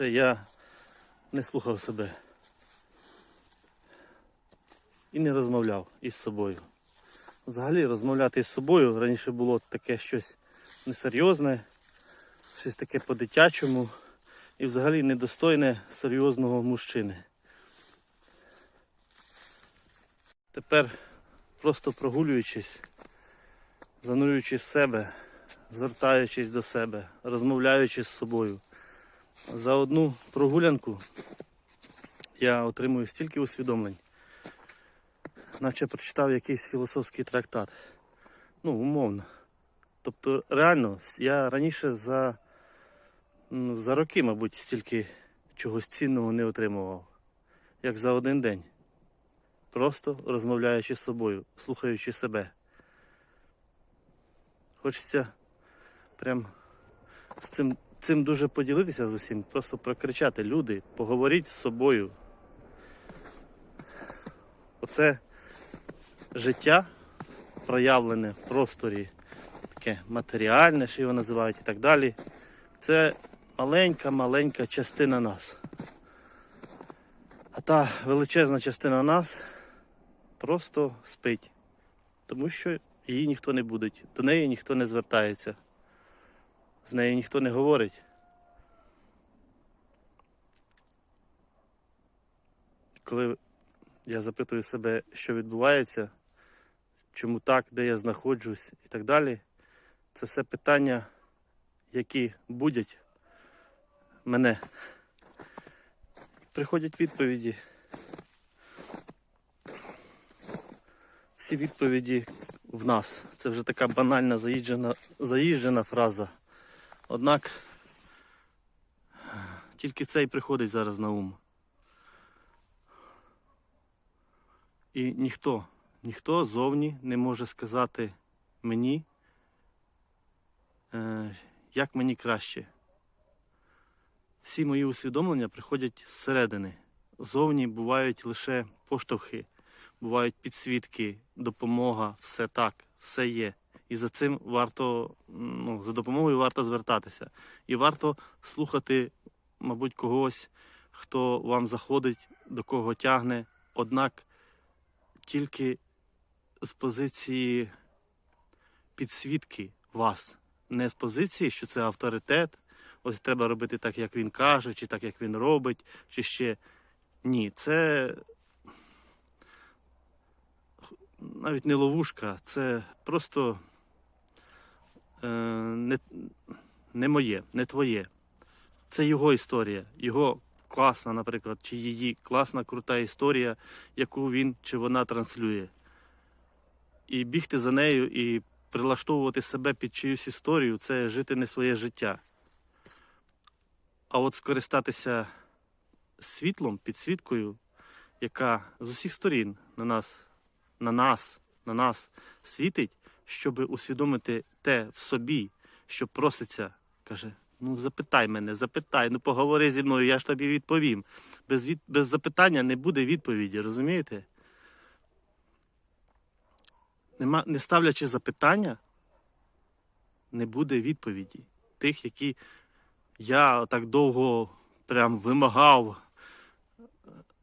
Раніше я не слухав себе і не розмовляв із собою. Взагалі розмовляти із собою раніше було таке щось несерйозне, щось таке по-дитячому і взагалі недостойне серйозного мужчини. Тепер просто прогулюючись, занурюючись себе, звертаючись до себе, розмовляючи з собою. За одну прогулянку я отримую стільки усвідомлень, наче прочитав якийсь філософський трактат. Ну, умовно. Тобто, реально, я раніше за, ну, за роки, мабуть, стільки чогось цінного не отримував, як за один день. Просто розмовляючи з собою, слухаючи себе. Хочеться прям з цим, цим дуже поділитися з усім, просто прокричати люди, поговоріть з собою. Оце життя проявлене в просторі, таке матеріальне, що його називають і так далі. Це маленька-маленька частина нас. А та величезна частина нас просто спить, тому що її ніхто не буде, до неї ніхто не звертається, з нею ніхто не говорить. Коли я запитую себе, що відбувається, чому так, де я знаходжусь і так далі, це все питання, які будять мене. Приходять відповіді. Всі відповіді в нас. Це вже така банальна заїжджена, заїжджена фраза. Однак тільки це і приходить зараз на ум. І ніхто, ніхто зовні не може сказати мені, е, як мені краще. Всі мої усвідомлення приходять зсередини. Зовні бувають лише поштовхи, бувають підсвітки, допомога, все так, все є. І за цим варто, ну, за допомогою варто звертатися. І варто слухати, мабуть, когось, хто вам заходить, до кого тягне. Однак тільки з позиції підсвітки вас, не з позиції, що це авторитет. Ось треба робити так, як він каже, чи так, як він робить, чи ще ні. Це навіть не ловушка, це просто не, не моє, не твоє. Це його історія, його класна, наприклад, чи її класна, крута історія, яку він чи вона транслює. І бігти за нею і прилаштовувати себе під чиюсь історію це жити не своє життя. А от скористатися світлом, підсвіткою, яка з усіх сторін на нас, на нас, на нас світить, щоб усвідомити те в собі, що проситься, каже: ну запитай мене, запитай, ну поговори зі мною, я ж тобі відповім. Без, від... Без запитання не буде відповіді, розумієте? Нема... Не ставлячи запитання, не буде відповіді. Тих, які я так довго прям вимагав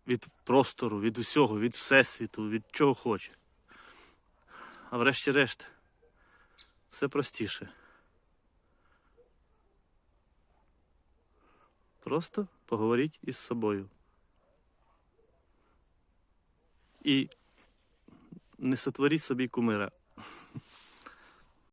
від простору, від усього, від всесвіту, від чого хоче. А врешті-решт, все простіше. Просто поговоріть із собою. І не сотворіть собі кумира.